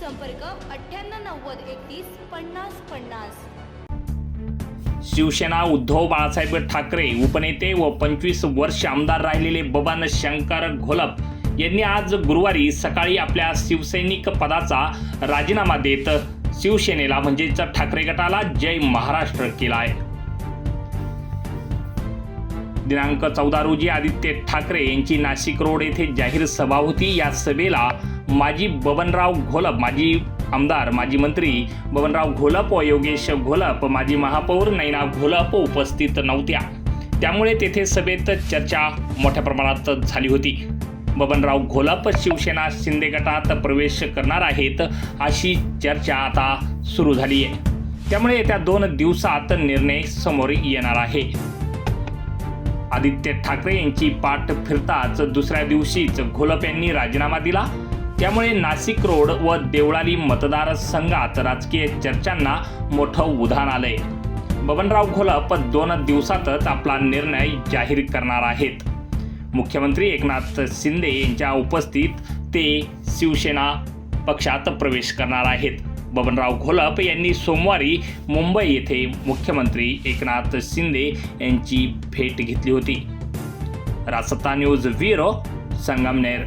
संपर्क अठ्ठ्याण्णव नव्वद एकतीस पन्नास पन्नास. शिवसेना उद्धव बाळासाहेब ठाकरे उपनेते व पंचवीस वर्ष आमदार राहिलेले बबन शंकर घोलप यांनी आज गुरुवारी सकाळी आपल्या शिवसैनिक पदाचा राजीनामा देत शिवसेनेला म्हणजेच ठाकरे गटाला जय महाराष्ट्र केला आहे दिनांक चौदा रोजी आदित्य ठाकरे यांची नाशिक रोड येथे जाहीर सभा होती. या सभेला माजी बबनराव घोलप माजी आमदार माजी मंत्री बबनराव घोलप व योगेश घोलप माजी महापौर नैना घोलप उपस्थित नव्हत्या. त्यामुळे तेथे सभेत चर्चा मोठ्या प्रमाणात झाली होती. बबनराव घोलप शिवसेना शिंदे गटात प्रवेश करणार आहेत अशी चर्चा आता सुरू झाली आहे त्यामुळे येत्या दोन दिवसात निर्णय समोर येणार आहे. आदित्य ठाकरे यांची पाठ फिरताच दुसऱ्या दिवशीच घोलप यांनी राजीनामा दिला. त्यामुळे नाशिक रोड व देवळाली मतदारसंघात राजकीय चर्चांना मोठं उधाण आलंय. बबनराव घोलप दोन दिवसातच आपला निर्णय जाहीर करणार आहेत. मुख्यमंत्री एकनाथ शिंदे यांच्या उपस्थित ते शिवसेना पक्षात प्रवेश करणार आहेत. बबनराव घोलप यांनी सोमवारी मुंबई येथे मुख्यमंत्री एकनाथ शिंदे यांची भेट घेतली होती. रासत्ता न्यूज ब्युरो संगमनेर.